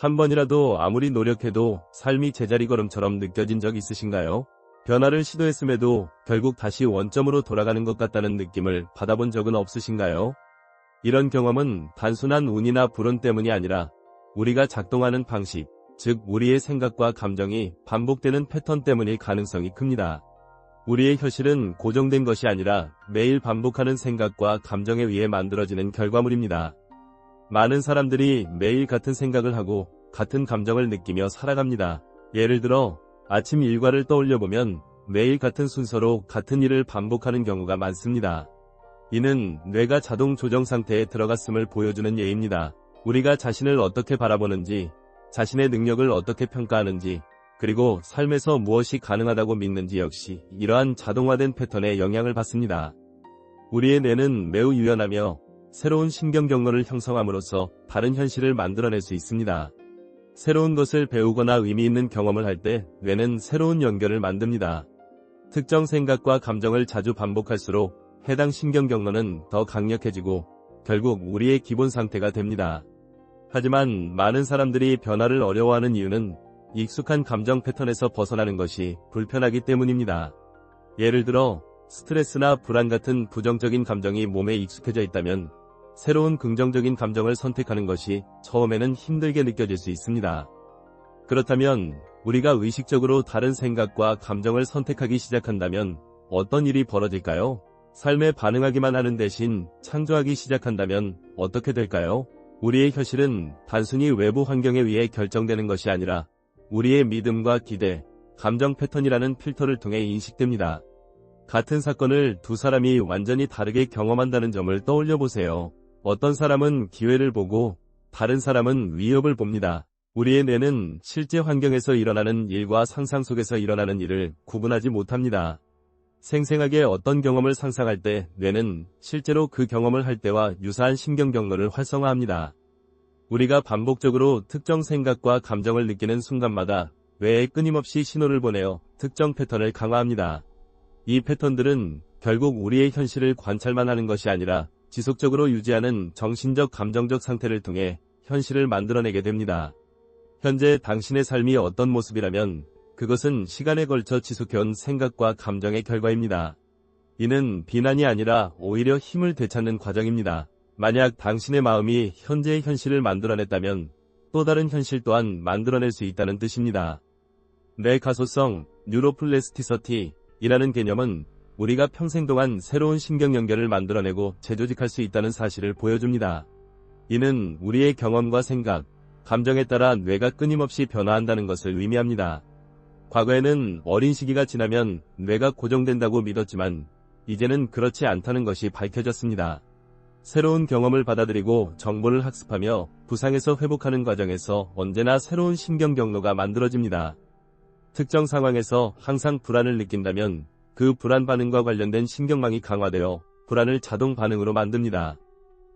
한 번이라도 아무리 노력해도 삶이 제자리 걸음처럼 느껴진 적 있으신가요? 변화를 시도했음에도 결국 다시 원점으로 돌아가는 것 같다는 느낌을 받아본 적은 없으신가요? 이런 경험은 단순한 운이나 불운 때문이 아니라 우리가 작동하는 방식, 즉 우리의 생각과 감정이 반복되는 패턴 때문일 가능성이 큽니다. 우리의 현실은 고정된 것이 아니라 매일 반복하는 생각과 감정에 의해 만들어지는 결과물입니다. 많은 사람들이 매일 같은 생각을 하고 같은 감정을 느끼며 살아갑니다. 예를 들어 아침 일과를 떠올려 보면 매일 같은 순서로 같은 일을 반복하는 경우가 많습니다. 이는 뇌가 자동 조정 상태에 들어갔음을 보여주는 예입니다. 우리가 자신을 어떻게 바라보는지, 자신의 능력을 어떻게 평가하는지, 그리고 삶에서 무엇이 가능하다고 믿는지 역시 이러한 자동화된 패턴에 영향을 받습니다. 우리의 뇌는 매우 유연하며 새로운 신경 경로를 형성함으로써 다른 현실을 만들어낼 수 있습니다. 새로운 것을 배우거나 의미 있는 경험을 할 때 뇌는 새로운 연결을 만듭니다. 특정 생각과 감정을 자주 반복할수록 해당 신경 경로는 더 강력해지고 결국 우리의 기본 상태가 됩니다. 하지만 많은 사람들이 변화를 어려워하는 이유는 익숙한 감정 패턴에서 벗어나는 것이 불편하기 때문입니다. 예를 들어 스트레스나 불안 같은 부정적인 감정이 몸에 익숙해져 있다면 새로운 긍정적인 감정을 선택하는 것이 처음에는 힘들게 느껴질 수 있습니다. 그렇다면 우리가 의식적으로 다른 생각과 감정을 선택하기 시작한다면 어떤 일이 벌어질까요? 삶에 반응하기만 하는 대신 창조하기 시작한다면 어떻게 될까요? 우리의 현실은 단순히 외부 환경에 의해 결정되는 것이 아니라 우리의 믿음과 기대, 감정 패턴이라는 필터를 통해 인식됩니다. 같은 사건을 두 사람이 완전히 다르게 경험한다는 점을 떠올려 보세요. 어떤 사람은 기회를 보고 다른 사람은 위협을 봅니다. 우리의 뇌는 실제 환경에서 일어나는 일과 상상 속에서 일어나는 일을 구분하지 못합니다. 생생하게 어떤 경험을 상상할 때 뇌는 실제로 그 경험을 할 때와 유사한 신경 경로를 활성화합니다. 우리가 반복적으로 특정 생각과 감정을 느끼는 순간마다 뇌에 끊임없이 신호를 보내어 특정 패턴을 강화합니다. 이 패턴들은 결국 우리의 현실을 관찰만 하는 것이 아니라 지속적으로 유지하는 정신적 감정적 상태를 통해 현실을 만들어내게 됩니다. 현재 당신의 삶이 어떤 모습이라면 그것은 시간에 걸쳐 지속해온 생각과 감정의 결과입니다. 이는 비난이 아니라 오히려 힘을 되찾는 과정입니다. 만약 당신의 마음이 현재의 현실을 만들어냈다면 또 다른 현실 또한 만들어낼 수 있다는 뜻입니다. 뇌 가소성, 뉴로플레스티서티 이라는 개념은 우리가 평생 동안 새로운 신경 연결을 만들어내고 재조직할 수 있다는 사실을 보여줍니다. 이는 우리의 경험과 생각, 감정에 따라 뇌가 끊임없이 변화한다는 것을 의미합니다. 과거에는 어린 시기가 지나면 뇌가 고정된다고 믿었지만 이제는 그렇지 않다는 것이 밝혀졌습니다. 새로운 경험을 받아들이고 정보를 학습하며 부상에서 회복하는 과정에서 언제나 새로운 신경 경로가 만들어집니다. 특정 상황에서 항상 불안을 느낀다면 그 불안 반응과 관련된 신경망이 강화되어 불안을 자동 반응으로 만듭니다.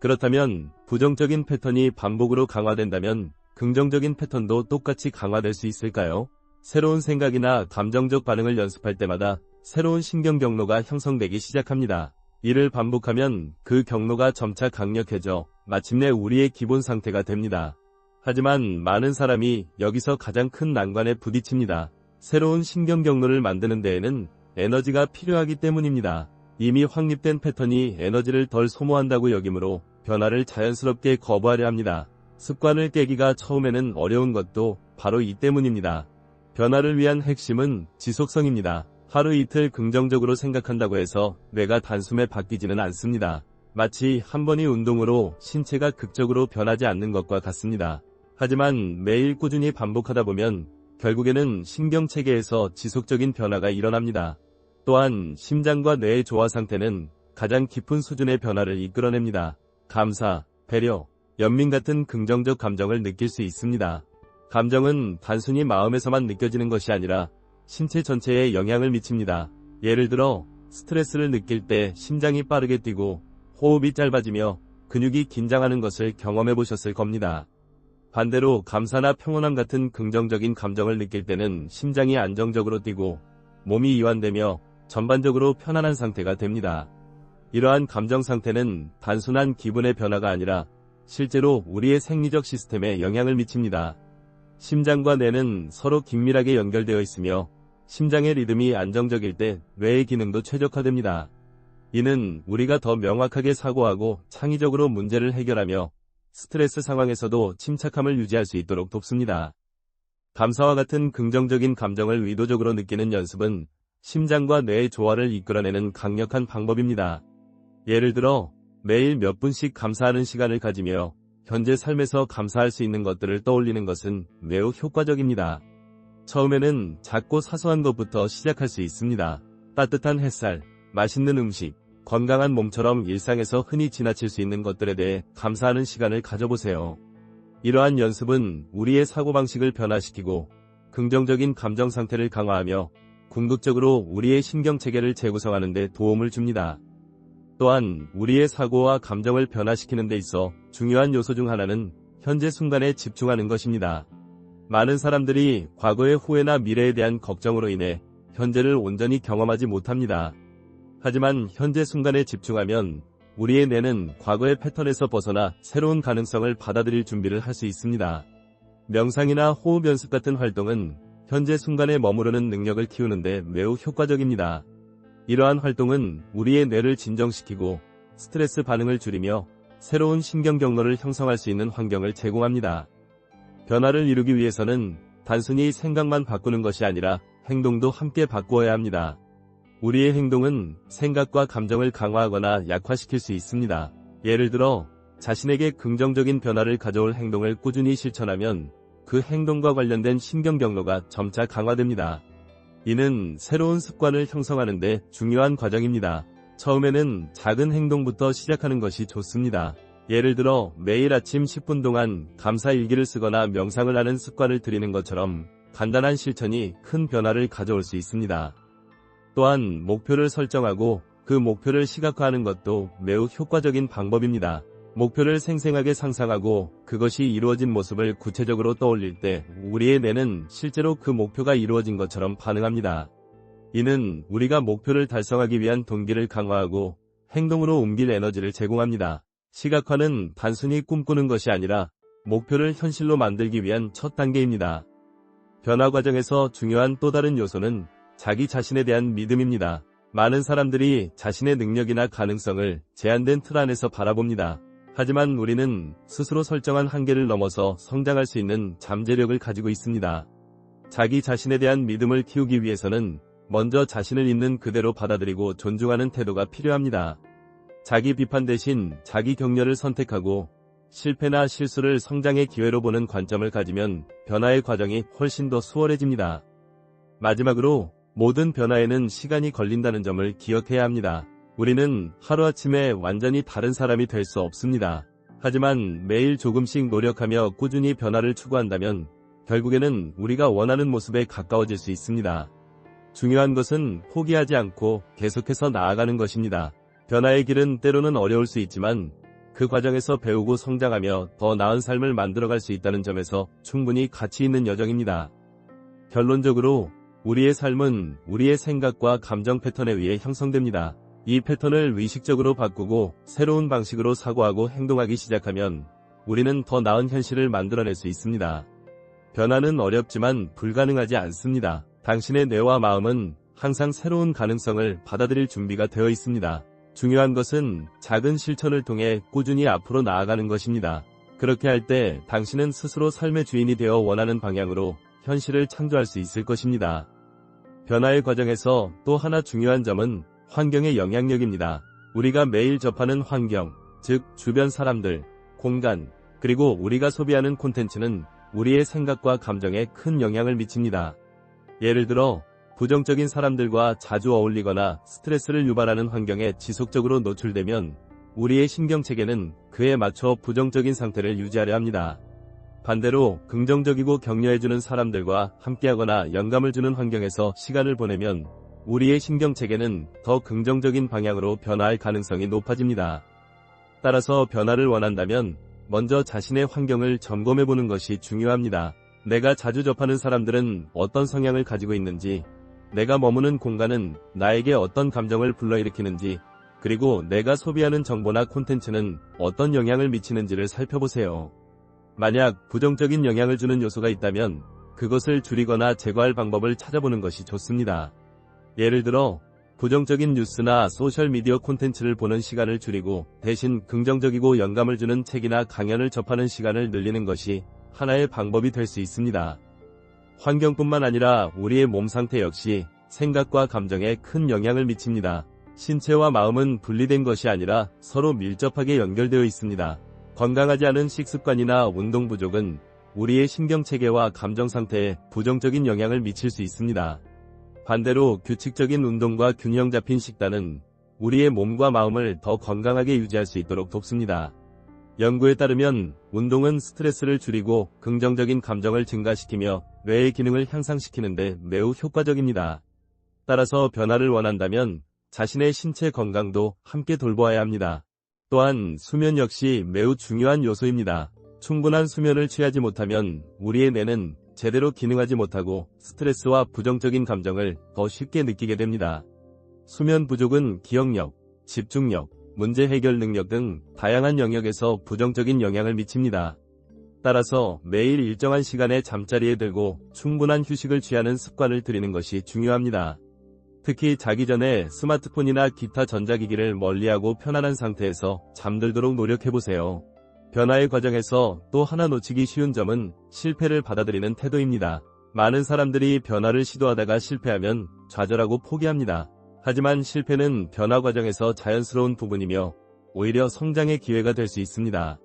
그렇다면 부정적인 패턴이 반복으로 강화된다면 긍정적인 패턴도 똑같이 강화될 수 있을까요? 새로운 생각이나 감정적 반응을 연습할 때마다 새로운 신경 경로가 형성되기 시작합니다. 이를 반복하면 그 경로가 점차 강력해져 마침내 우리의 기본 상태가 됩니다. 하지만 많은 사람이 여기서 가장 큰 난관에 부딪힙니다. 새로운 신경 경로를 만드는 데에는 에너지가 필요하기 때문입니다. 이미 확립된 패턴이 에너지를 덜 소모한다고 여기므로 변화를 자연스럽게 거부하려 합니다. 습관을 깨기가 처음에는 어려운 것도 바로 이 때문입니다. 변화를 위한 핵심은 지속성입니다. 하루 이틀 긍정적으로 생각한다고 해서 뇌가 단숨에 바뀌지는 않습니다. 마치 한 번의 운동으로 신체가 극적으로 변하지 않는 것과 같습니다. 하지만 매일 꾸준히 반복하다 보면 결국에는 신경체계에서 지속적인 변화가 일어납니다. 또한 심장과 뇌의 조화 상태는 가장 깊은 수준의 변화를 이끌어냅니다. 감사, 배려, 연민 같은 긍정적 감정을 느낄 수 있습니다. 감정은 단순히 마음에서만 느껴지는 것이 아니라 신체 전체에 영향을 미칩니다. 예를 들어 스트레스를 느낄 때 심장이 빠르게 뛰고 호흡이 짧아지며 근육이 긴장하는 것을 경험해 보셨을 겁니다. 반대로 감사나 평온함 같은 긍정적인 감정을 느낄 때는 심장이 안정적으로 뛰고 몸이 이완되며 전반적으로 편안한 상태가 됩니다. 이러한 감정 상태는 단순한 기분의 변화가 아니라 실제로 우리의 생리적 시스템에 영향을 미칩니다. 심장과 뇌는 서로 긴밀하게 연결되어 있으며 심장의 리듬이 안정적일 때 뇌의 기능도 최적화됩니다. 이는 우리가 더 명확하게 사고하고 창의적으로 문제를 해결하며 스트레스 상황에서도 침착함을 유지할 수 있도록 돕습니다. 감사와 같은 긍정적인 감정을 의도적으로 느끼는 연습은 심장과 뇌의 조화를 이끌어내는 강력한 방법입니다. 예를 들어 매일 몇 분씩 감사하는 시간을 가지며 현재 삶에서 감사할 수 있는 것들을 떠올리는 것은 매우 효과적입니다. 처음에는 작고 사소한 것부터 시작할 수 있습니다. 따뜻한 햇살, 맛있는 음식, 건강한 몸처럼 일상에서 흔히 지나칠 수 있는 것들에 대해 감사하는 시간을 가져보세요. 이러한 연습은 우리의 사고방식을 변화시키고 긍정적인 감정 상태를 강화하며 궁극적으로 우리의 신경체계를 재구성하는 데 도움을 줍니다. 또한 우리의 사고와 감정을 변화시키는 데 있어 중요한 요소 중 하나는 현재 순간에 집중하는 것입니다. 많은 사람들이 과거의 후회나 미래에 대한 걱정으로 인해 현재를 온전히 경험하지 못합니다. 하지만 현재 순간에 집중하면 우리의 뇌는 과거의 패턴에서 벗어나 새로운 가능성을 받아들일 준비를 할 수 있습니다. 명상이나 호흡 연습 같은 활동은 현재 순간에 머무르는 능력을 키우는데 매우 효과적입니다. 이러한 활동은 우리의 뇌를 진정시키고 스트레스 반응을 줄이며 새로운 신경 경로를 형성할 수 있는 환경을 제공합니다. 변화를 이루기 위해서는 단순히 생각만 바꾸는 것이 아니라 행동도 함께 바꾸어야 합니다. 우리의 행동은 생각과 감정을 강화하거나 약화시킬 수 있습니다. 예를 들어 자신에게 긍정적인 변화를 가져올 행동을 꾸준히 실천하면 그 행동과 관련된 신경 경로가 점차 강화됩니다. 이는 새로운 습관을 형성하는데 중요한 과정입니다. 처음에는 작은 행동부터 시작하는 것이 좋습니다. 예를 들어 매일 아침 10분 동안 감사 일기를 쓰거나 명상을 하는 습관을 들이는 것처럼 간단한 실천이 큰 변화를 가져올 수 있습니다. 또한 목표를 설정하고 그 목표를 시각화하는 것도 매우 효과적인 방법입니다. 목표를 생생하게 상상하고 그것이 이루어진 모습을 구체적으로 떠올릴 때 우리의 뇌는 실제로 그 목표가 이루어진 것처럼 반응합니다. 이는 우리가 목표를 달성하기 위한 동기를 강화하고 행동으로 옮길 에너지를 제공합니다. 시각화는 단순히 꿈꾸는 것이 아니라 목표를 현실로 만들기 위한 첫 단계입니다. 변화 과정에서 중요한 또 다른 요소는 자기 자신에 대한 믿음입니다. 많은 사람들이 자신의 능력이나 가능성을 제한된 틀 안에서 바라봅니다. 하지만 우리는 스스로 설정한 한계를 넘어서 성장할 수 있는 잠재력을 가지고 있습니다. 자기 자신에 대한 믿음을 키우기 위해서는 먼저 자신을 있는 그대로 받아들이고 존중하는 태도가 필요합니다. 자기 비판 대신 자기 격려를 선택하고 실패나 실수를 성장의 기회로 보는 관점을 가지면 변화의 과정이 훨씬 더 수월해집니다. 마지막으로 모든 변화에는 시간이 걸린다는 점을 기억해야 합니다. 우리는 하루아침에 완전히 다른 사람이 될 수 없습니다. 하지만 매일 조금씩 노력하며 꾸준히 변화를 추구한다면 결국에는 우리가 원하는 모습에 가까워질 수 있습니다. 중요한 것은 포기하지 않고 계속해서 나아가는 것입니다. 변화의 길은 때로는 어려울 수 있지만 그 과정에서 배우고 성장하며 더 나은 삶을 만들어갈 수 있다는 점에서 충분히 가치 있는 여정입니다. 결론적으로 우리의 삶은 우리의 생각과 감정 패턴에 의해 형성됩니다. 이 패턴을 의식적으로 바꾸고 새로운 방식으로 사고하고 행동하기 시작하면 우리는 더 나은 현실을 만들어낼 수 있습니다. 변화는 어렵지만 불가능하지 않습니다. 당신의 뇌와 마음은 항상 새로운 가능성을 받아들일 준비가 되어 있습니다. 중요한 것은 작은 실천을 통해 꾸준히 앞으로 나아가는 것입니다. 그렇게 할 때 당신은 스스로 삶의 주인이 되어 원하는 방향으로 현실을 창조할 수 있을 것입니다. 변화의 과정에서 또 하나 중요한 점은 환경의 영향력입니다. 우리가 매일 접하는 환경, 즉 주변 사람들, 공간, 그리고 우리가 소비하는 콘텐츠는 우리의 생각과 감정에 큰 영향을 미칩니다. 예를 들어 부정적인 사람들과 자주 어울리거나 스트레스를 유발하는 환경에 지속적으로 노출되면 우리의 신경체계는 그에 맞춰 부정적인 상태를 유지하려 합니다. 반대로 긍정적이고 격려해주는 사람들과 함께하거나 영감을 주는 환경에서 시간을 보내면 우리의 신경체계는 더 긍정적인 방향으로 변화할 가능성이 높아집니다. 따라서 변화를 원한다면 먼저 자신의 환경을 점검해 보는 것이 중요합니다. 내가 자주 접하는 사람들은 어떤 성향을 가지고 있는지, 내가 머무는 공간은 나에게 어떤 감정을 불러일으키는지, 그리고 내가 소비하는 정보나 콘텐츠는 어떤 영향을 미치는지를 살펴보세요. 만약 부정적인 영향을 주는 요소가 있다면 그것을 줄이거나 제거할 방법을 찾아보는 것이 좋습니다. 예를 들어 부정적인 뉴스나 소셜미디어 콘텐츠를 보는 시간을 줄이고 대신 긍정적이고 영감을 주는 책이나 강연을 접하는 시간을 늘리는 것이 하나의 방법이 될 수 있습니다. 환경뿐만 아니라 우리의 몸 상태 역시 생각과 감정에 큰 영향을 미칩니다. 신체와 마음은 분리된 것이 아니라 서로 밀접하게 연결되어 있습니다. 건강하지 않은 식습관이나 운동 부족은 우리의 신경체계와 감정 상태에 부정적인 영향을 미칠 수 있습니다. 반대로 규칙적인 운동과 균형 잡힌 식단은 우리의 몸과 마음을 더 건강하게 유지할 수 있도록 돕습니다. 연구에 따르면 운동은 스트레스를 줄이고 긍정적인 감정을 증가시키며 뇌의 기능을 향상시키는데 매우 효과적입니다. 따라서 변화를 원한다면 자신의 신체 건강도 함께 돌보아야 합니다. 또한 수면 역시 매우 중요한 요소입니다. 충분한 수면을 취하지 못하면 우리의 뇌는 제대로 기능하지 못하고 스트레스와 부정적인 감정을 더 쉽게 느끼게 됩니다. 수면 부족은 기억력, 집중력, 문제 해결 능력 등 다양한 영역에서 부정적인 영향을 미칩니다. 따라서 매일 일정한 시간에 잠자리에 들고 충분한 휴식을 취하는 습관을 들이는 것이 중요합니다. 특히 자기 전에 스마트폰이나 기타 전자기기를 멀리하고 편안한 상태에서 잠들도록 노력해보세요. 변화의 과정에서 또 하나 놓치기 쉬운 점은 실패를 받아들이는 태도입니다. 많은 사람들이 변화를 시도하다가 실패하면 좌절하고 포기합니다. 하지만 실패는 변화 과정에서 자연스러운 부분이며 오히려 성장의 기회가 될 수 있습니다.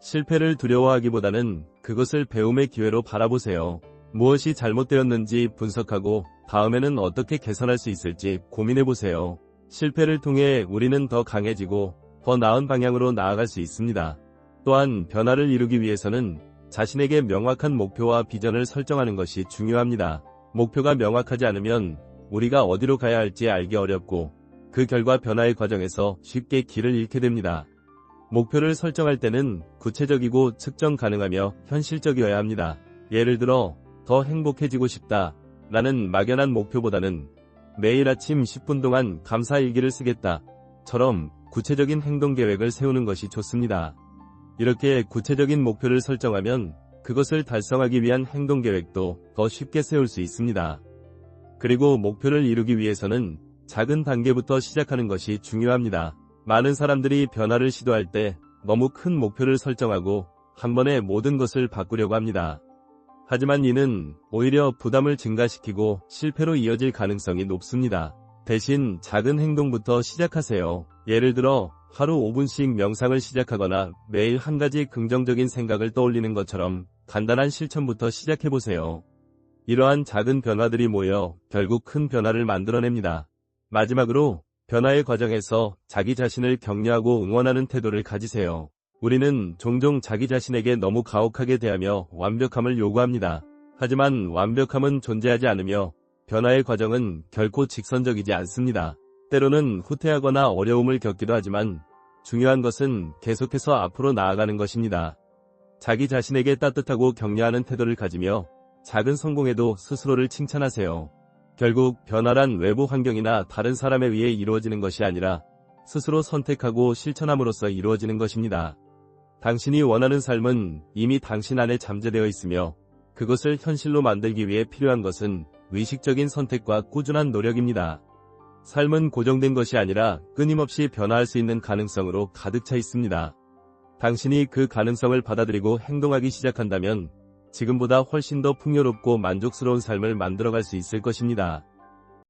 실패를 두려워하기보다는 그것을 배움의 기회로 바라보세요. 무엇이 잘못되었는지 분석하고 다음에는 어떻게 개선할 수 있을지 고민해보세요. 실패를 통해 우리는 더 강해지고 더 나은 방향으로 나아갈 수 있습니다. 또한 변화를 이루기 위해서는 자신에게 명확한 목표와 비전을 설정하는 것이 중요합니다. 목표가 명확하지 않으면 우리가 어디로 가야 할지 알기 어렵고 그 결과 변화의 과정에서 쉽게 길을 잃게 됩니다. 목표를 설정할 때는 구체적이고 측정 가능하며 현실적이어야 합니다. 예를 들어 더 행복해지고 싶다 라는 막연한 목표보다는 매일 아침 10분 동안 감사 일기를 쓰겠다 처럼 구체적인 행동 계획을 세우는 것이 좋습니다. 이렇게 구체적인 목표를 설정하면 그것을 달성하기 위한 행동 계획도 더 쉽게 세울 수 있습니다. 그리고 목표를 이루기 위해서는 작은 단계부터 시작하는 것이 중요합니다. 많은 사람들이 변화를 시도할 때 너무 큰 목표를 설정하고 한 번에 모든 것을 바꾸려고 합니다. 하지만 이는 오히려 부담을 증가시키고 실패로 이어질 가능성이 높습니다. 대신 작은 행동부터 시작하세요. 예를 들어 하루 5분씩 명상을 시작하거나 매일 한 가지 긍정적인 생각을 떠올리는 것처럼 간단한 실천부터 시작해보세요. 이러한 작은 변화들이 모여 결국 큰 변화를 만들어냅니다. 마지막으로 변화의 과정에서 자기 자신을 격려하고 응원하는 태도를 가지세요. 우리는 종종 자기 자신에게 너무 가혹하게 대하며 완벽함을 요구합니다. 하지만 완벽함은 존재하지 않으며 변화의 과정은 결코 직선적이지 않습니다. 때로는 후퇴하거나 어려움을 겪기도 하지만 중요한 것은 계속해서 앞으로 나아가는 것입니다. 자기 자신에게 따뜻하고 격려하는 태도를 가지며 작은 성공에도 스스로를 칭찬하세요. 결국 변화란 외부 환경이나 다른 사람에 의해 이루어지는 것이 아니라 스스로 선택하고 실천함으로써 이루어지는 것입니다. 당신이 원하는 삶은 이미 당신 안에 잠재되어 있으며 그것을 현실로 만들기 위해 필요한 것은 의식적인 선택과 꾸준한 노력입니다. 삶은 고정된 것이 아니라 끊임없이 변화할 수 있는 가능성으로 가득 차 있습니다. 당신이 그 가능성을 받아들이고 행동하기 시작한다면 지금보다 훨씬 더 풍요롭고 만족스러운 삶을 만들어갈 수 있을 것입니다.